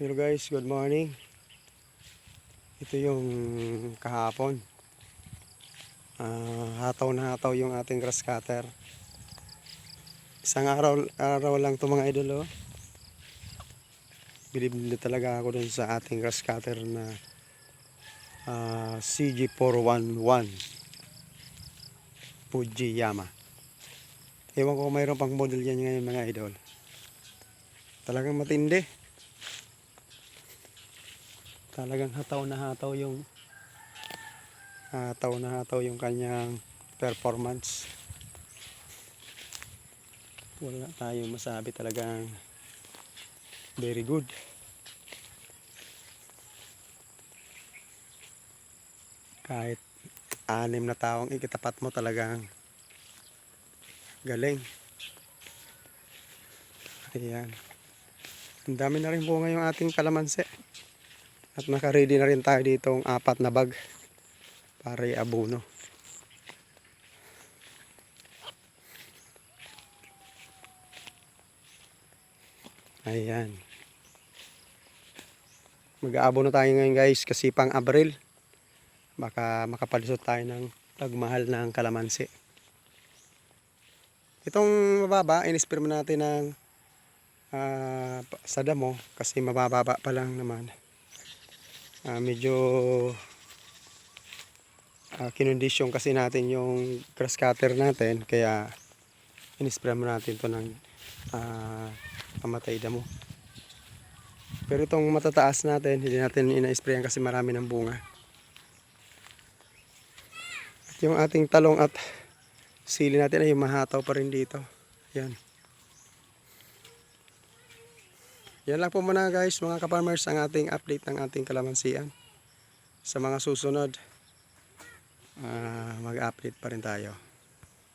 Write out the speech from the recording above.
Hello guys, good morning. Ito yung kahapon. Ah, hataw na hataw yung ating grass cutter. Isang araw, araw lang ito mga idol oh. Bilib na talaga ako dun sa ating grass cutter na ah, CG411 Fujiyama. Ewan ko kung mayroon pang model yan ngayon mga idol. Talagang matindi. Talagang hataw na hataw yung hataw na hataw yung kanyang performance. Wala tayong masabi talagang very good. Kahit anim na taong ikitapat mo talagang galing. Ayan. Ang dami na rin bunga yung ating kalamansi. At naka-ready na rin tayo ditong apat na bag para i-abono. Ayan. Mag-aabono tayo ngayon guys kasi pang Abril. Baka makapalisot tayo ng pagmahal ng kalamansi. Itong mababa, mo natin ng ah, sa kasi mabababa pa lang naman. Ah, medyo uh, kinondisyon kasi natin yung grass cutter natin kaya in-spray mo natin to ng ah, pamatay damo. Pero itong matataas natin, hindi natin ina-sprayan kasi marami ng bunga. At yung ating talong at sili natin ay mahataw pa rin dito. Yan. Yan lang po muna guys mga kaparmers ang ating update ng ating kalamansian. Sa mga susunod, ah, mag-update pa rin tayo.